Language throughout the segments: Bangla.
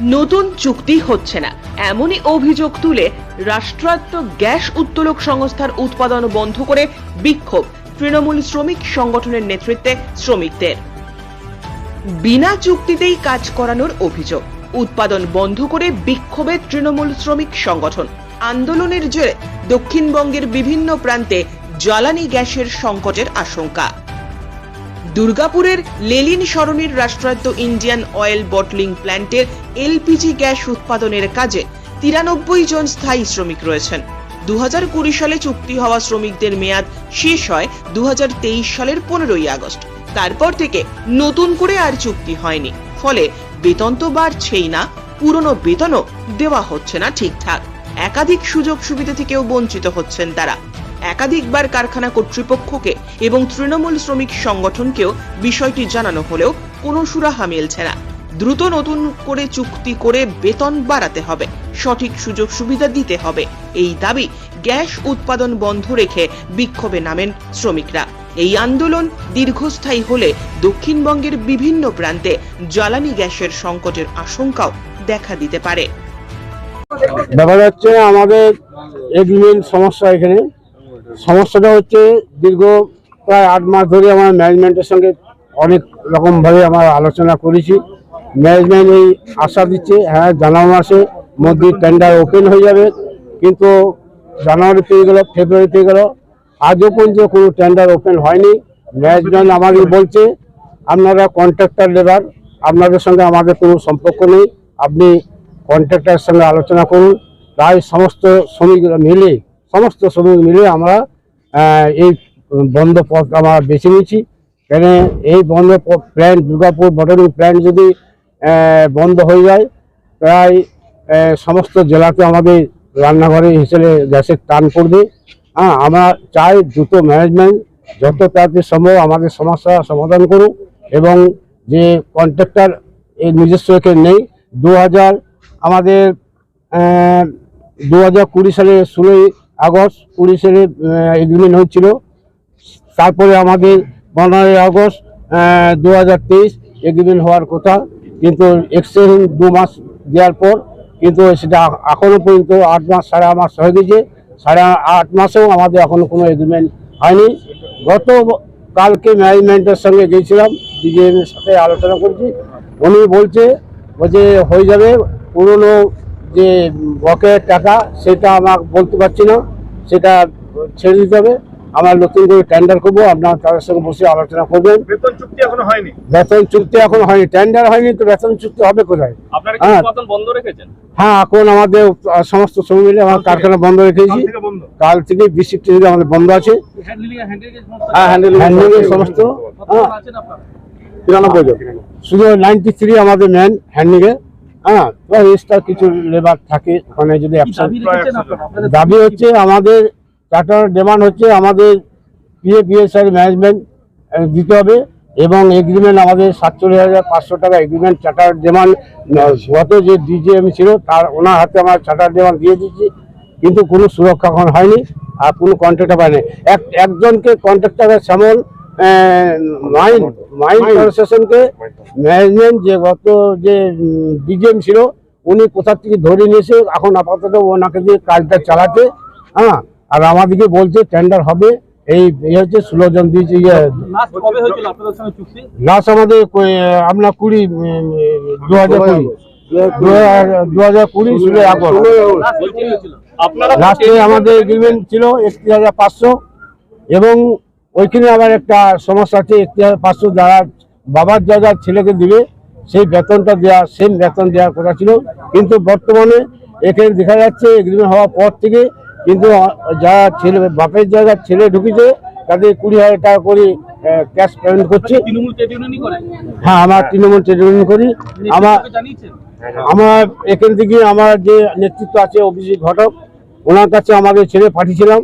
নতুন চুক্তি হচ্ছে না। এমনই অভিযোগ তুলে রাষ্ট্রায়ত্ত গ্যাস উত্তোলক সংস্থার উৎপাদন বন্ধ করে বিক্ষোভ তৃণমূল শ্রমিক সংগঠনের নেতৃত্বে শ্রমিকদের। বিনা চুক্তিতেই কাজ করানোর অভিযোগ। উৎপাদন বন্ধ করে বিক্ষোভে তৃণমূল শ্রমিক সংগঠন। আন্দোলনের জেরে দক্ষিণবঙ্গের বিভিন্ন প্রান্তে জ্বালানি গ্যাসের সংকটের আশঙ্কা। দুর্গাপুরের লেলিন সরণির রাষ্ট্রায়ত্ত ইন্ডিয়ান অয়েল বটলিং প্ল্যান্টের এলপিজি গ্যাস উৎপাদনের কাজে তিরানব্বই জন স্থায়ী শ্রমিক রয়েছেন। দু সালে চুক্তি হওয়া শ্রমিকদের মেয়াদ শেষ হয় দু হাজার তেইশ সালের পনেরোই আগস্ট। তারপর থেকে নতুন করে আর চুক্তি হয়নি। ফলে বেতন তো বাড়ছেই না, পুরনো বেতনও দেওয়া হচ্ছে না ঠিকঠাক। একাধিক সুযোগ সুবিধা থেকেও বঞ্চিত হচ্ছেন তারা। একাধিকবার কারখানা কর্তৃপক্ষকে এবং তৃণমূল শ্রমিক সংগঠনকেও বিষয়টি জানানো হলেও কোনো সুরাহা মিলছে না। দ্রুত নতুন করে চুক্তি করে বেতন বাড়াতে হবে। সঠিক সুযোগ সুবিধা দিতে হবে। এই দাবি গ্যাস উৎপাদন বন্ধ রেখে বিক্ষোভে নামেন শ্রমিকরা। এই আন্দোলন দীর্ঘস্থায়ী হলে দক্ষিণবঙ্গের বিভিন্ন প্রান্তে জ্বালানি গ্যাসের সংকটের আশঙ্কাও দেখা দিতে পারে। ব্যাপার হচ্ছে আমাদের এগ্রিমেন্ট সমস্যা এখানে। সমস্যাটা হচ্ছে দীর্ঘ প্রায় আট মাস ধরে আমার ম্যানেজমেন্টের সঙ্গে অনেক রকমভাবে আমার আলোচনা করেছি। ম্যানেজমেন্ট এই আশা দিচ্ছে হ্যাঁ জানুয়ারি মাসে মধ্যে টেন্ডার ওপেন হয়ে যাবে। কিন্তু জানুয়ারি পেয়ে গেল, ফেব্রুয়ারি পেয়ে গেল, আজও পর্যন্ত কোনো টেন্ডার ওপেন হয়নি। ম্যানেজমেন্ট আমাকে বলছে, আপনারা কন্ট্রাক্টর লেবার আপনাদের সঙ্গে আমাদের কোনো সম্পর্ক নেই। আপনি কন্ট্রাক্টরের সঙ্গে আলোচনা করুন। প্রায় সমস্ত শ্রমিকরা মিলে সমস্ত শ্রমিক মিলে আমরা এই বন্ধ পথ আমরা বেছে নিয়েছি। কেন এই বন্ধ প্ল্যান্ট দুর্গাপুর বটনিং প্ল্যান্ট যদি বন্ধ হয়ে যায়, প্রায় সমস্ত জেলাতে আমাদের রান্নাঘরে হিসেবে গ্যাসের টান পড়বে। হ্যাঁ আমরা চাই দ্রুত ম্যানেজমেন্ট যত তাড়াতাড়ি সম্ভব আমাদের সমস্যা সমাধান করুক এবং যে কন্ট্রাক্টর এই নিজস্ব এখানে নেই দু হাজার আমাদের দু হাজার কুড়ি সালে ষোলোই আগস্ট সালে এগ্রিমেন্ট হয়েছিল। তারপরে আমাদের পনেরোই আগস্ট দু হাজার তেইশ এগ্রিমেন্ট হওয়ার কথা। কিন্তু এক্সটেনশন দু মাস দেওয়ার পর কিন্তু সেটা এখনও পর্যন্ত আট মাস, সাড়ে মাস হয়ে গেছে। সাড়ে আট মাসেও আমাদের এখনও কোনো এগ্রিমেন্ট হয়নি। গত কালকে ম্যানেজমেন্টের সঙ্গে গিয়েছিলাম ডিজিএম এর সাথে আলোচনা করছি। উনি বলছে বলছে, হয়ে যাবে। পুরনো যে বকের টাকা সেটা আমার বলতে পারছি না সেটা ছেড়ে দিতে হবে। আমরা নতুন করে টেন্ডার করব আপনার তাদের সঙ্গে বসে আলোচনা করবেন। বেতন চুক্তি এখনও হয়নি? বেতন চুক্তি এখন হয়নি। টেন্ডার হয়নি তো বেতন চুক্তি হবে কোথায়? হ্যাঁ। বন্ধ রেখেছেন? হ্যাঁ এখন আমাদের সমস্ত শ্রমিক মিলে আমার কারখানা বন্ধ রেখেছি। কাল থেকে বিশ থেকে আমাদের বন্ধ আছে। হ্যাঁ হ্যান্ডেল সমস্ত। হ্যাঁ। তিরানব্বই শুধু নাইনটি থ্রি আমাদের ম্যান হ্যান্ডিং এ। হ্যাঁ এক্সট্রা কিছু লেবার থাকে ওখানে যদি দাবি হচ্ছে আমাদের চার্টার ডিমান্ড হচ্ছে আমাদের পিএ পিএসআই ম্যানেজমেন্ট দিতে হবে এবং এগ্রিমেন্ট আমাদের সাতচল্লিশ হাজার পাঁচশো টাকা এগ্রিমেন্ট চার্টার ডিমান্ড গত যে ডিজিএম ছিল তার ওনার হাতে আমার চার্টার ডিমান্ড দিয়ে দিচ্ছি কিন্তু কোনো সুরক্ষা হয়নি আর কোনো কন্ট্রাক্টর পায়নি। এক একজনকে কন্ট্রাক্টর শ্যামল মাইন্ড মাইন্ড প্রশাসনকে ম্যানেজমেন্ট যে গত যে ডিজিএম ছিল উনি কোথা থেকে ধরে নিয়েছে এখন আপাতত ওনাকে দিয়ে কাজটা চালাতে হ্যাঁ? আর আমাদেরকে বলছে টেন্ডার হবে এই এই হচ্ছে ষোলো জন দিয়েছে ইয়ে লাস্ট কবে হয়েছিল আপনাদের সঙ্গে চুক্তি? লাস্ট আমাদের কই- আপনার কুড়ি দু হাজার কুড়ি। দু হাজার কুড়ি ষোলো আগস্ট। লাস্টে আমাদের এগ্রিমেন্ট ছিল একত্রিশ হাজার পাঁচশো এবং ওইখানে আবার একটা সমস্যা আছে হাজার পাঁচশো যারা বাবার জায়গায় ছেলেকে দিবে সেই বেতনটা দেওয়া সেম বেতন দেওয়ার কথা ছিল। কিন্তু বর্তমানে এখানে দেখা যাচ্ছে এগ্রিমেন্ট হওয়ার পর থেকে কিন্তু যারা ছেলে বাপের জায়গায় ছেলে ঢুকেছে তাদের কুড়ি হাজার টাকা করে ক্যাশ পেমেন্ট করছে। হ্যাঁ আমার তৃণমূল ট্রেড ইউনিয়ন করি। আমার আমার এখান থেকে আমার যে নেতৃত্ব আছে অভিজিৎ ঘটক ওনার কাছে আমাদের ছেলে পাঠিয়েছিলাম।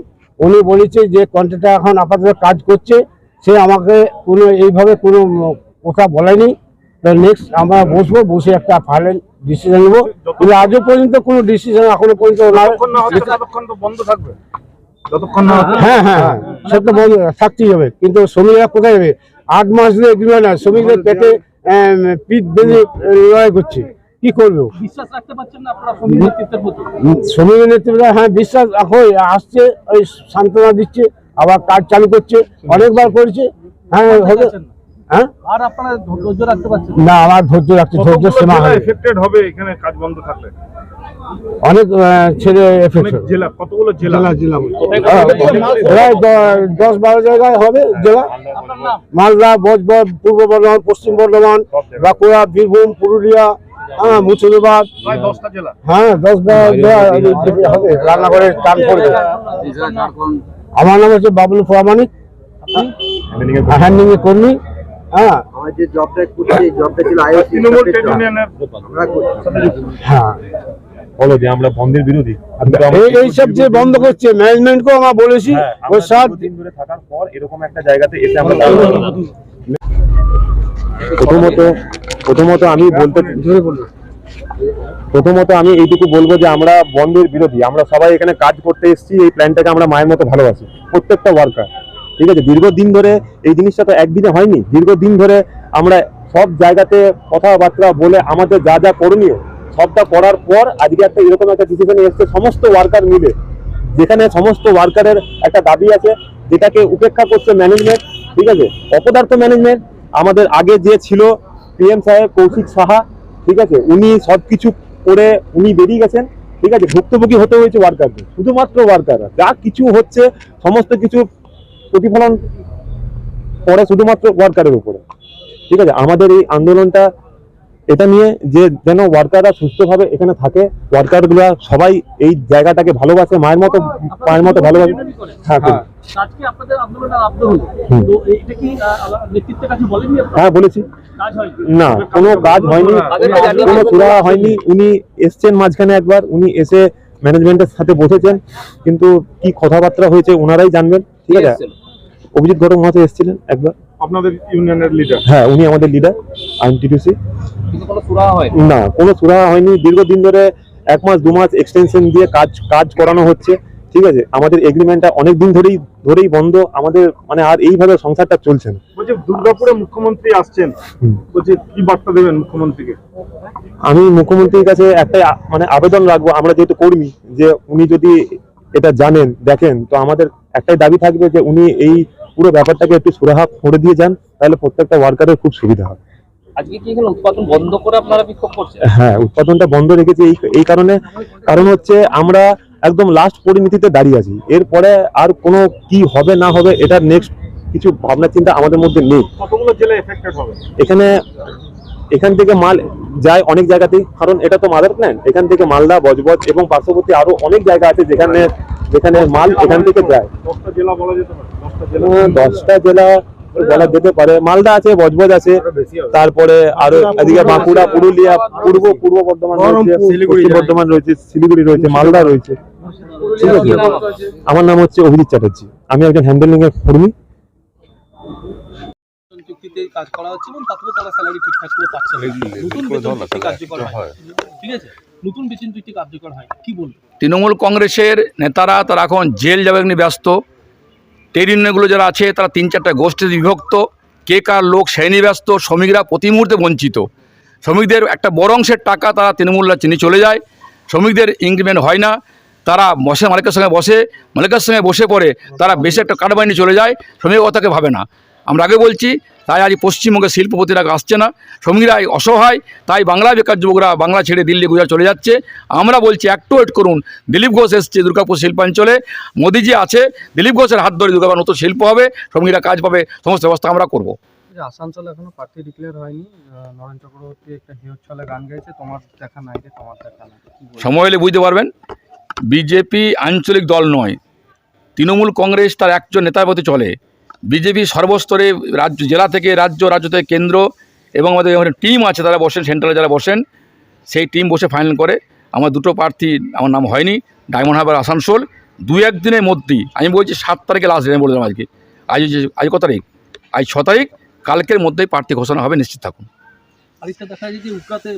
উনি বলেছে যে কন্ট্রাক্টর এখন আপাতত কাজ করছে সে আমাকে কোনো এইভাবে কোনো কথা বলেনি। তো নেক্সট আমরা বসবো বসে একটা ফাইনাল ডিসিশন নেব। কিন্তু আজও পর্যন্ত কোনো ডিসিশন এখনও পর্যন্ত বন্ধ থাকবে। হ্যাঁ হ্যাঁ হ্যাঁ সে তো বন্ধ থাকতেই হবে। কিন্তু শ্রমিকরা কোথায় যাবে? আট মাস ধরে এগ্রিমেন্ট আছে শ্রমিকদের পেটে পিঠ বেঁধে লড়াই করছে। কি করব? বিশ্বাস রাখতে পারছেন না আপনারা শ্রমিক নেতৃত্বের প্রতি? শ্রমিকের নেতৃত্বে হ্যাঁ বিশ্বাস এখন আসছে ওই সান্ত্বনা দিচ্ছে আবার কাজ চালু করছে অনেকবার করেছে হ্যাঁ হবে হ্যাঁ? আর আপনারা ধৈর্য রাখতে পারছেন না? আমার ধৈর্য ধৈর্য সীমা এফেক্টেড হবে এখানে কাজ বন্ধ থাকলে? অনেক ছেলে এফেক্ট জেলা কতগুলো জেলা? জেলা প্রায় দশ বারো জায়গায় হবে জেলা। মালদা বজবজ পূর্ব বর্ধমান পশ্চিম বর্ধমান বাঁকুড়া বীরভূম পুরুলিয়া হ্যাঁ মুর্শিদাবাদ দশটা হ্যাঁ হবে টান করবে আমার নাম হচ্ছে বাবুল প্রামাণিক হ্যান্ডিং এর কর্মী হ্যাঁ আমার যে জবটা করছি জবটা ছিল আইওসি তৃণমূল ট্রেড ইউনিয়নের আমরা হ্যাঁ বলো যে আমরা বন্ধের বিরোধী এই এইসব যে বন্ধ করছে ম্যানেজমেন্টকেও আমরা বলেছি হ্যাঁ, আমরা ধরে থাকার পর এরকম একটা জায়গাতে এসে আমরা প্রথমত প্রথমত আমি বলতে প্রথমত আমি এইটুকু বলব যে আমরা বন্ধের বিরোধী আমরা সবাই এখানে কাজ করতে এসেছি এই প্ল্যানটাকে আমরা মায়ের মতো ভালোবাসি প্রত্যেকটা ওয়ার্কার ঠিক আছে? দীর্ঘদিন ধরে এই জিনিসটা তো একদিনে হয়নি দীর্ঘদিন ধরে আমরা সব জায়গাতে কথাবার্তা বলে আমাদের যা যা করণীয় সবটা করার পর আজকে একটা এরকম একটা ডিসিশনে এসছে সমস্ত ওয়ার্কার মিলে। যেখানে সমস্ত ওয়ার্কারের একটা দাবি আছে যেটাকে উপেক্ষা করছে ম্যানেজমেন্ট ঠিক আছে? অপদার্থ ম্যানেজমেন্ট আমাদের আগে যে ছিল পিএম সাহেব কৌশিক সাহা ঠিক আছে? উনি সবকিছু করে উনি বেরিয়ে গেছেন ঠিক আছে? ভুক্তভোগী হতে হয়েছে ওয়ার্কারদের শুধুমাত্র ওয়ার্কাররা যা কিছু হচ্ছে সমস্ত কিছু প্রতিফলন পড়ে শুধুমাত্র ওয়ার্কারের উপরে। ঠিক আছে? আমাদের এই আন্দোলনটা এটা নিয়ে যে যেন ওয়ার্কাররা সুস্থভাবে এখানে থাকে ওয়ার্কারগুলো সবাই এই জায়গাটাকে ভালোবাসে মায়ের মতো মায়ের মতো ভালোবাসে হ্যাঁ করি। আজকে আপনাদের আন্দোলনের আব্দ হলো। তো এটা কি নেতৃত্বের কাছে বলেননি হ্যাঁ বলেছি। না কোনো কাজ হয়নি কোনো হয়নি। উনি এসছেন মাঝখানে একবার উনি এসে ম্যানেজমেন্টের সাথে বসেছেন। কিন্তু কি কথাবার্তা হয়েছে ওনারাই জানবেন ঠিক আছে? অভিজিৎ ঘটক মহাশয় এসেছিলেন একবার। আপনাদের ইউনিয়নের লিডার হ্যাঁ উনি আমাদের লিডার হয় না কোনো সুরাহা হয়নি। দীর্ঘদিন ধরে এক মাস দু মাস এক্সটেনশন দিয়ে কাজ কাজ করানো হচ্ছে। ঠিক আছে? আমাদের এগ্রিমেন্টটা অনেক দিন ধরেই ধরেই বন্ধ। আমাদের মানে আর এইভাবে সংসারটা চলছে না। বলছি দুর্গাপুরে মুখ্যমন্ত্রী আসছেন। বলছি কি বার্তা দেবেন মুখ্যমন্ত্রীকে? আমি মুখ্যমন্ত্রীর কাছে একটাই মানে আবেদন রাখব আমরা যেহেতু কর্মী যে উনি যদি এটা জানেন দেখেন তো আমাদের একটাই দাবি থাকবে যে উনি এই পুরো ব্যাপারটাকে একটু সুরাহা করে দিয়ে যান তাহলে প্রত্যেকটা ওয়ার্কারের খুব সুবিধা হবে। আজকে কি এখানে উৎপাদন বন্ধ করে আপনারা বিক্ষোভ করছেন? হ্যাঁ উৎপাদনটা বন্ধ রেখেছি এই এই কারণে। কারণ হচ্ছে আমরা একদম লাস্ট পরিণতিতে দাঁড়িয়ে আছি। এরপরে আর কোনো কি হবে না হবে এটার নেক্সট কিছু ভাবনা চিন্তা আমাদের মধ্যে নেই। কতগুলো জেলা এফেক্টেড হবে? এখানে এখান থেকে মাল যায় অনেক জায়গাতেই কারণ এটা তো মাদার প্ল্যান। এখান থেকে মালদা বজবজ এবং পার্শ্ববর্তী আরও অনেক জায়গা আছে যেখানে যেখানে মাল এখান থেকে যায়। দশটা জেলা বলা যেতে পারে দশটা জেলা। আহ, দশটা জেলা বলা যেতে পারে। মালদা আছে বজবজ আছে তারপরে আরও এদিকে বাঁকুড়া পুরুলিয়া পূর্ব পূর্ব বর্ধমান রয়েছে বর্ধমান রয়েছে শিলিগুড়ি রয়েছে মালদা রয়েছে। ঠিক আছে আমার নাম হচ্ছে অভিজিৎ চ্যাটার্জি। আমি একজন হ্যান্ডেলিং এর কর্মী। চুক্তিতে কাজ করা হচ্ছে এবং তাতেও তারা স্যালারি ঠিকঠাক করে পাচ্ছে। নতুন বেতন চুক্তি কার্যকর হয়। ঠিক আছে? নতুন বেতন চুক্তি কার্যকর হয়। কি বলব? তৃণমূল কংগ্রেসের নেতারা তারা এখন জেল যাবে নিয়ে ব্যস্ত। ট্রেড ইউনিয়নগুলো যারা আছে তারা তিন চারটা গোষ্ঠীতে বিভক্ত। কে কার লোক সেই ব্যস্ত। শ্রমিকরা প্রতি মুহূর্তে বঞ্চিত। শ্রমিকদের একটা বড় অংশের টাকা তারা তৃণমূলরা চিনি চলে যায়। শ্রমিকদের ইনক্রিমেন্ট হয় না। তারা বসে মালিকের সঙ্গে বসে মালিকের সঙ্গে বসে পড়ে তারা বেশি একটা কাটবাইনি চলে যায় শ্রমিক কথাকে ভাবে না। আমরা আগে বলছি তাই আজ পশ্চিমবঙ্গে শিল্পপতিরা আসছে না শ্রমিকরা অসহায় তাই বাংলা বেকার যুবকরা বাংলা ছেড়ে দিল্লি গুজরাট চলে যাচ্ছে। আমরা বলছি একটু ওয়েট করুন। দিলীপ ঘোষ এসছে দুর্গাপুর শিল্পাঞ্চলে মোদিজি আছে দিলীপ ঘোষের হাত ধরে দুর্গাপুর নতুন শিল্প হবে শ্রমিকরা কাজ পাবে সমস্ত ব্যবস্থা আমরা করব। আসানসোল এখনও প্রার্থী ডিক্লেয়ার হয়নি নরেন চক্রবর্তী একটা হিউজ ছলে গান তোমার দেখা নাই তোমার দেখা নাই। সময় হলে বুঝতে পারবেন। বিজেপি আঞ্চলিক দল নয়। তৃণমূল কংগ্রেস তার একজন নেতার প্রতি চলে। বিজেপি সর্বস্তরে রাজ্য, জেলা থেকে রাজ্য রাজ্য থেকে কেন্দ্র এবং আমাদের টিম আছে তারা বসেন, সেন্ট্রালে যারা বসেন, সেই টিম বসে ফাইনাল করে। আমার দুটো প্রার্থী, আমার নাম হয়নি, ডায়মন্ড হারবার আসানসোল। দু একদিনের মধ্যেই, আমি বলছি সাত তারিখে লাস্ট ডেট আমি বলে আজকে। আজ আজ কত তারিখ? আজ ছ তারিখ, কালকের মধ্যেই প্রার্থী ঘোষণা হবে, নিশ্চিত থাকুন।